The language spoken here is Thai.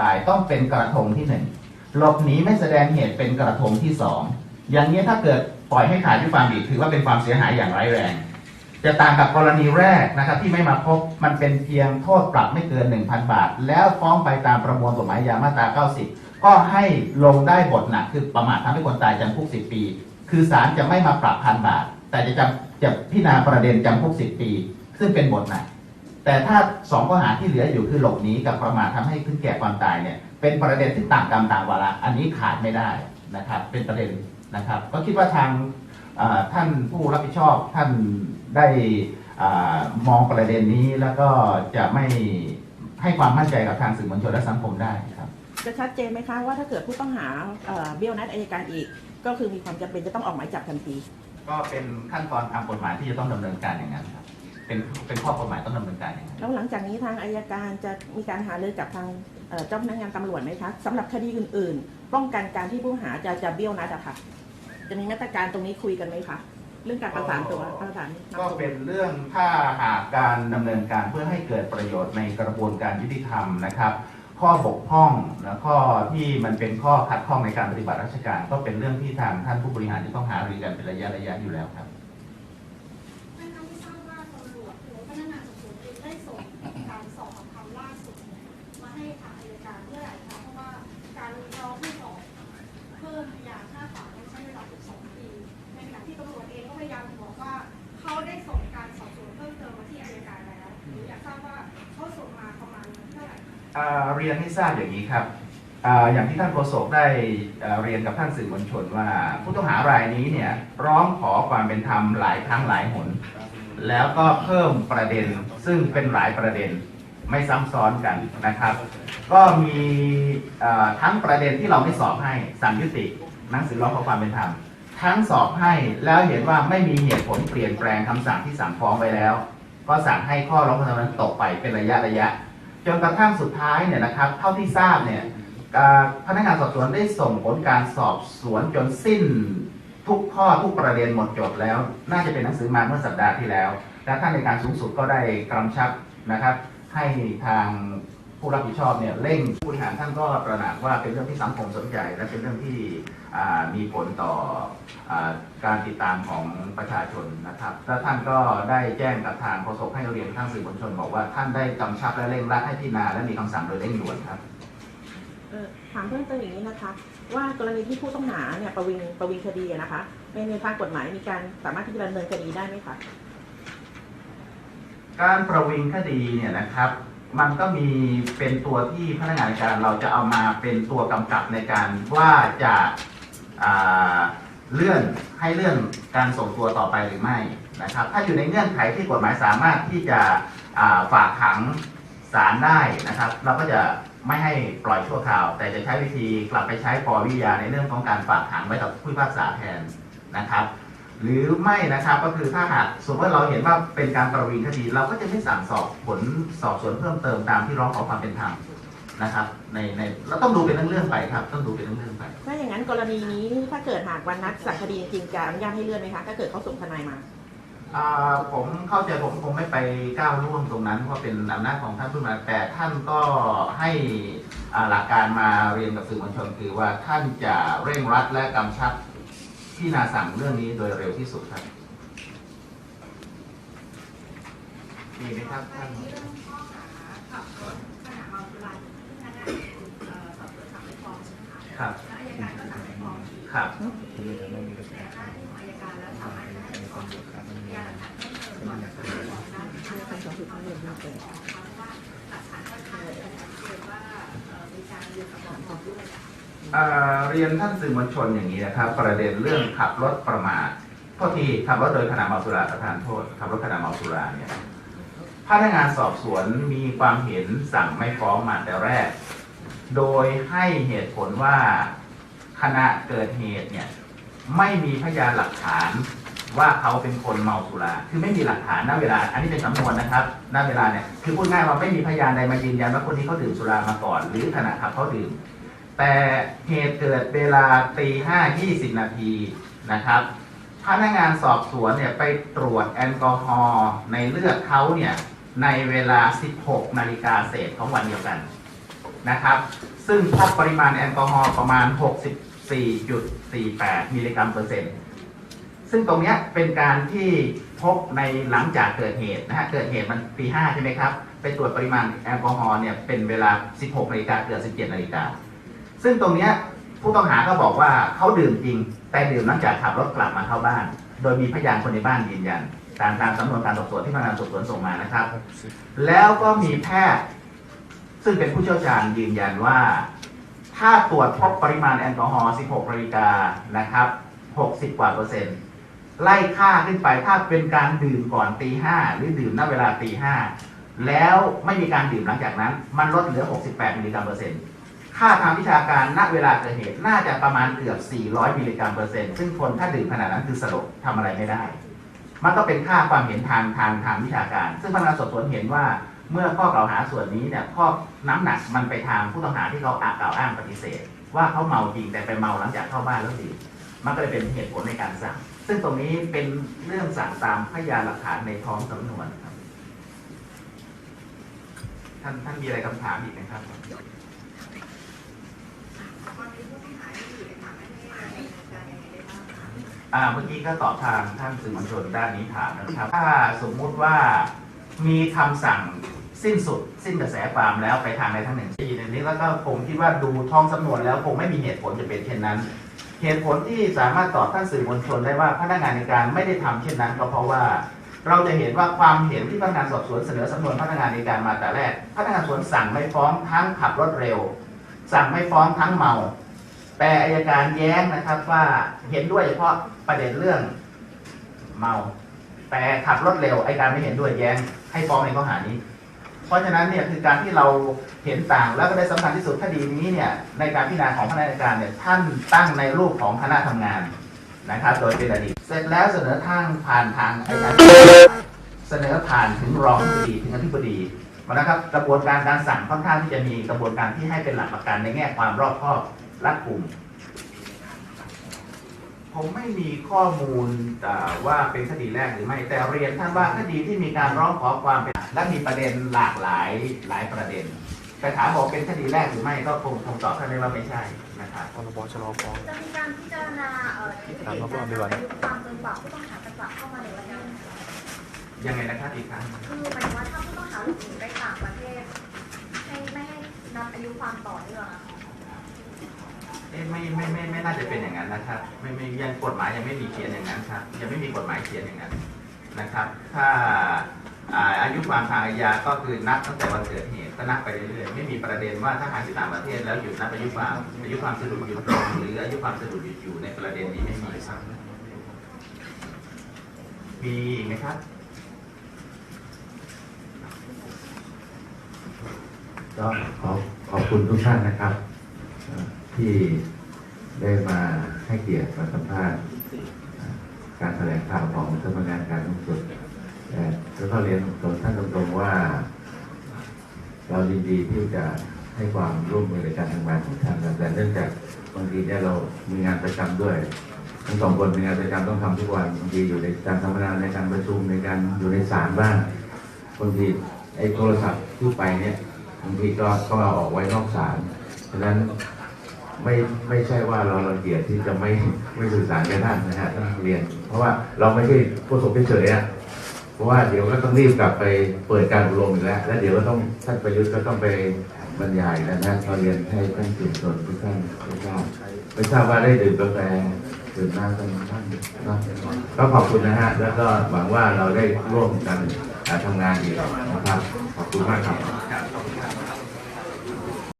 ตายต้องเป็นกระทงที่หนึ่งหลบหนีไม่แสดงเหตุเป็นกระทงที่สองอย่างนี้ถ้าเกิดปล่อยให้ขาดด้วยความผิดถือว่าเป็นความเสียหายอย่างร้ายแรง จะต่างกับกรณีแรกนะครับที่ไม่มาพบมันเป็นเพียงโทษปรับไม่เกิน 1,000 บาท แล้วฟ้องไปตามประมวลกฎหมายยามาตรา 90 ก็ให้ลงได้บทหนักคือประมาททำให้คนตายจำคุก 10 ปี คือศาลจะไม่มาปรับพันบาท แต่จะจำจะพิจารณาประเด็นจำคุก 10 ปี ซึ่งเป็นบทหนัก แต่ถ้าสองข้อหาที่เหลืออยู่คือหลบหนีกับประมาททำให้ถึงแก่ความตายเนี่ยเป็นประเด็นที่ต่างกรรมต่างวาระอันนี้ขาดไม่ได้นะครับ เป็นประเด็นนะครับ ก็คิดว่าทางเอ่อท่านผู้รับผิดชอบท่านได้อามองประเด็นนี้แล้วก็จะไม่ให้ความมั่นใจกับทางสื่อมวลชนและสังคมได้ครับจะชัดเจนไหมคะว่าถ้าเกิดผู้ต้องหาเอ่อเบี้ยวนัดอายการอีก ก็คือมีความจำเป็นจะต้องออกหมายจับทันที ก็เป็นขั้นตอนตามกฎหมายที่จะต้องดำเนินการอย่างนั้นครับ เป็นเป็นข้อกฎหมายต้องดำเนินการอย่างนั้นแล้วหลังจากนี้ทางอายการจะมีการหารือกับทางเอ่อเจ้าพนักงานตำรวจไหมคะสำหรับคดีอื่นๆ ป้องกันการที่ผู้ต้องหาจะจะเบี้ยวนัดอะค่ะ จะมีมาตรการตรงนี้คุยกันไหมคะเรื่องการประสานตัวประสานนำก็ตัวเป็นเรื่องถ้าหากการดำเนินการเพื่อให้เกิดประโยชน์ในกระบวนการยุติธรรมนะครับ ข้อบกพร่องและข้อที่มันเป็นข้อขัดข้องในการปฏิบัติราชการ ก็เป็นเรื่องที่ทางท่านผู้บริหารที่ต้องหารือกันเป็นระยะระยะอยู่แล้วครับ เรียนให้ทราบอย่างนี้ครับออย่างที่ท่านโฆษกได้เรียนกับท่านสื่อมวลชนว่า ผู้ต้องหารายนี้เนี่ยร้องขอความเป็นธรรมหลายครั้งหลายหน แล้วก็เพิ่มประเด็นซึ่งเป็นหลายประเด็นไม่ซ้ำซ้อนกันนะครับ ก็มีทั้งประเด็นที่เราไม่สอบให้สั่งยุติหนังสือร้องขอความเป็นธรรมทั้งสอบให้แล้วเห็นว่าไม่มีเหตุผลเปลี่ยนแปลงคำสั่งที่สั่งฟ้องไปแล้ว ก็สั่งให้ข้อร้องขอความเป็นธรรมนั้นตกไปเป็นระยะระยะ จนกระทั่งสุดท้ายเนี่ยนะครับ เท่าที่ทราบเนี่ยพนักงานสอบสวนได้ส่งผลการสอบสวนจนสิ้นทุกข้อทุกประเด็นหมดจบแล้ว น่าจะเป็นหนังสือมาเมื่อสัปดาห์ที่แล้ว และท่านในการสูงสุดก็ได้กำชับนะครับ ให้ทาง ผู้รับผิดชอบเนี่ยเร่งผู้บริหารท่านก็ตระหนักว่าเป็นเรื่องที่สังคมสนใจและเป็นเรื่องที่อ่ามีผลต่ออาการติดตามของประชาชนนะครับและท่านก็ได้แจ้งกับทางโฆษกให้เรียนทางสื่อมวลชน บอกว่าท่านได้กำชับและเร่งรัดให้พิจารณาและมีคำสั่งโดยเร่งด่วนครับเอ่อถามเพิ่มเติมอย่างนี้นะคะ ว่ากรณีที่ผู้ต้องหาเนี่ยประวิงประวิงคดีอะนะคะในในทางกฎหมายมีการสามารถที่จะดำเนินคดีได้ไหมคะการประวิงคดีเนี่ยนะครับ มันก็มีเป็นตัวที่พนักงานการเราจะเอามาเป็นตัวกำกับในการว่าจะาเลื่อนให้เลื่อนการส่งตัวต่อไปหรือไม่นะครับ ถ้าอยู่ในเงื่อนไขที่กฎหมายสามารถที่จะาฝากขังศาลได้นะครับ เราก็จะไม่ให้ปล่อยชั่วคราว แต่จะใช้วิธีกลับไปใช้ปวิยาในเรื่องของการฝากขังไว้กับผู้พิพากษาแทนนะครับ หรือไม่นะครับก็คือถ้าหากสมมติว่าเราเห็นว่าเป็นการประวิงคดี เราก็จะไม่สั่งสอบผลสอบสวนเพิ่มเติมตามที่ร้องขอความเป็นธรรมนะครับในในเราต้องดูเป็นเรื่องๆไปครับ ต้องดูเป็นเรื่องๆไปถ้าอย่างนั้นกรณีนี้ถ้าเกิดหากวันนัดสั่งคดีจริงๆจะอนุญาตให้เลื่อนไหมคะถ้าเกิดเขาส่งทนายมาอ่าผมเข้าใจผมคงไม่ไปก้าวล่วงตรงนั้นเพราะเป็นอำนาจของท่านผู้มาแต่ท่านก็ให้อ่าหลักการมาเรียนกับสื่อมวลชนคือว่าท่านจะเร่งรัดและกำชับ ที่นาสั่งเรื่องนี้โดยเร็วที่สุดครับ มีไหมครับท่านเรื่องข้อหาขับรถขณะเมาสุราที่พนักงานเอ่อสอบสวนสั่งไม่ฟ้องใช่ไหมคะครับแล้วอัยการก็สั่งไม่ฟ้องอีกครับ เอ่องได้ไหมคะเพราะว่าหลักฐานค่อนข้างจะชัดเจนว่าเอ่อมีการยืนกับบอกบอกด้วยอะอ่าเรียนท่านสื่อมวลชนอย่างนี้นะครับ ประเด็นเรื่องขับรถประมาทโทษทีขับรถโดยขณะเมาสุราประทานโทษขับรถขณะเมาสุราเนี่ยพนักงานสอบสวนมีความเห็นสั่งไม่ฟ้องมาแต่แรก โดยให้เหตุผลว่าขณะเกิดเหตุเนี่ยไม่มีพยานหลักฐานว่าเขาเป็นคนเมาสุราคือไม่มีหลักฐานณเวลา อันนี้เป็นสำนวนนะครับณเวลาเนี่ยคือพูดง่ายว่าไม่มีพยานใดมายืนยันว่าคนนี้เขาดื่มสุรามาก่อน หรือขณะขับเขาดื่ม แต่เหตุเกิดเวลาตีห้ายี่สิบนาทีนะครับ พนักงานสอบสวนเนี่ยไปตรวจแอลกอฮอล์ในเลือดเขาเนี่ยในเวลา 16 นาฬิกาเศษของวันเดียวกันนะครับ ซึ่งพบปริมาณแอลกอฮอล์ประมาณ 64.48 มิลลิกรัมเปอร์เซ็นต์ ซึ่งตรงนี้เป็นการที่พบในหลังจากเกิดเหตุนะฮะ เกิดเหตุมันปี 5 ใช่ไหมครับ ไปตรวจปริมาณแอลกอฮอล์เนี่ยเป็นเวลา 16 นาฬิกาเกือบ17 นาฬิกา ซึ่งตรงเนี้ยผู้ต้องหาก็บอกว่าเขาดื่มจริง แต่ดื่มหลังจากขับรถกลับมาเข้าบ้าน โดยมีพยานคนในบ้านยืนยันตามตามสำนวนการสอบสวนที่พนักงานสอบสวนส่งมานะครับ แล้วก็มีแพทย์ ซึ่งเป็นผู้เชี่ยวชาญยืนยันว่า ถ้าตรวจพบปริมาณแอลกอฮอล์ 16นาฬิกานะครับ 60 กว่าเปอร์เซ็นต์ไล่ค่าขึ้นไปถ้าเป็นการดื่มก่อนตีห้าหรือดื่มณเวลาตีห้าแล้วไม่มีการดื่มหลังจากนั้น มันลดเหลือ 68มิลลิกรัมเปอร์เซ็นต์ ค่าทางวิชาการณเวลาเกิดเหตุน่าจะประมาณเกือบ 400 มิลลิกรัมเปอร์เซ็นต์ซึ่งคนถ้าดื่มขนาดนั้นคือสลบทำอะไรไม่ได้ มันก็เป็นค่าความเห็นทางทางทางวิชาการ ซึ่งพนักงานสอบสวนเห็นว่าเมื่อข้อกล่าวหาส่วนนี้เนี่ยข้อน้ำหนักมันไปทางผู้ต้องหาที่เขาอากล่าวอ้างปฏิเสธ ว่าเขาเมาจริงแต่ไปเมาหลังจากเข้าบ้านแล้วดื่มมันก็เลยเป็นเหตุผลในการสั่ง ซึ่งตรงนี้เป็นเรื่องสั่งตามพยานหลักฐานในท้องสำนวนครับ ท่านท่านมีอะไรคำถามอีกไหมครับ อ่าเมื่อกี้ก็ตอบทางท่านสื่อมวลชนด้านนี้ถามนะครับ ถ้าสมมุติว่ามีคำสั่งสิ้นสุด สิ้นกระแสความแล้วไปทางใดทางหนึ่งที่ในนี้แล้วก็ผมคิดว่าดูท้องสำนวนแล้วคงไม่มีเหตุผลจะเป็นเช่นนั้น เหตุผลที่สามารถตอบท่านสื่อมวลชนได้ว่าพนักงานในการไม่ได้ทำเช่นนั้น ก็เพราะว่าเราจะเห็นว่าความเห็นที่พนักงานสอบสวนเสนอสำนวนพนักงานในการมาแต่แรก พนักงานสวนสั่งไม่ฟ้องทั้งขับรถเร็ว สั่งไม่ฟ้องทั้งเมา แต่อายการแย้งนะครับว่าเห็นด้วยเฉพาะประเด็นเรื่องเมา แต่ขับรถเร็วอายการไม่เห็นด้วยแย้ง ให้ฟ้องในข้อหานี้ เพราะฉะนั้นเนี่ยคือการที่เราเห็นต่างแล้วก็ได้สำคัญที่สุดคดีนี้เนี่ยในการพิจารณาของพนักงานเนี่ยท่านตั้งในรูปของคณะทำงานนะครับ โดยเป็นอดีตเสร็จแล้วเสนอทางผ่านทางอายการเสนอผ่านถึงรองอธิบดีถึงอธิบดี นะครับกระบวนการการสั่งค่อนข้างที่จะมีกระบวนการที่ให้เป็นหลักประกันในแง่ความรอบคอบรัดกุมผมไม่มีข้อมูลอ่าว่าเป็นคดีแรกหรือไม่ แต่เรียนท่านว่าคดีที่มีการร้องขอความเป็นและมีประเด็นหลากหลายหลายประเด็นแต่ถามบอกเป็นคดีแรกหรือไม่ก็คงคงตอบท่านได้ว่าไม่ใช่นะครับพรบชะลอฟ้องจะมีการพิจารณาเอ่อในการอายุความจนกว่าผู้ต้องหาจะกลับเข้ามาในประเทศ ยังไงนะครับอีกครั้งคือหมายถึงว่าถ้าผู้ต้องหาหลบหนีไปต่างประเทศให้ไม่ให้นับอายุความต่อเนื่องอะค่ะเอ๊ะไม่ไม่ไม่ไม่น่าจะเป็นอย่างนั้นนะครับ ไม่ไม่ยังกฎหมายยังไม่มีเขียนอย่างนั้นครับ ยังไม่มีกฎหมายเขียนอย่างนั้นนะครับ ถ้าอ่าอายุความทางอาญาก็คือนับตั้งแต่วันเกิดเหตุก็นับไปเรื่อยๆไม่มีประเด็นว่าถ้าหากที่ต่างประเทศแล้วหยุดนับอายุความอายุความสะดุดหยุดตรงหรืออายุความสะดุดหยุดอยู่ในประเด็นนี้ไม่มีครับมีอีกไหมครับ ก็ขอขอบคุณทุกท่านนะครับ ที่ได้มาให้เกียรติมาสัมภาษณ์การแถลงข่าวของสำนักงานการสูงสุดเอ่อแล้วก็เรียนตรงท่านตรงๆว่า เรายินดีที่จะให้ความร่วมมือในการทำงานของท่านแต่เนื่องจากบางทีเนี่ยเรามีงานประจำด้วยทั้งสองคนมีงานประจำต้องทำทุกวันบางทีอยู่ในการทำงานในการประชุมในการอยู่ในศาลบ้างบางทีไอ้โทรศัพท์ที่ไปเนี่ย บางทีก็ก็เอาออกไว้นอกศาลฉะนั้นไม่ไม่ใช่ว่าเราระเกียจที่จะไม่ไม่สื่อสารกับท่านนะฮะต้องเรียน เพราะว่าเราไม่ใช่ผู้สมเฉยๆอะเพราะว่าเดี๋ยวก็ต้องรีบกลับไปเปิดการอบรมอีกแล้ว แล้วเดี๋ยวก็ต้องท่านประยุทธ์ก็ต้องไปบรรยายแล้วนะเราเรียนให้ท่านสื่อมวลชนทุกท่านได้ทราบไม่ทราบว่าได้ดื่มกาแฟตื่นมากันท่านนะก็ขอบคุณนะฮะแล้วก็หวังว่าเราได้ร่วมกันอ่าทำงานอีกนะครับขอบคุณมากครับ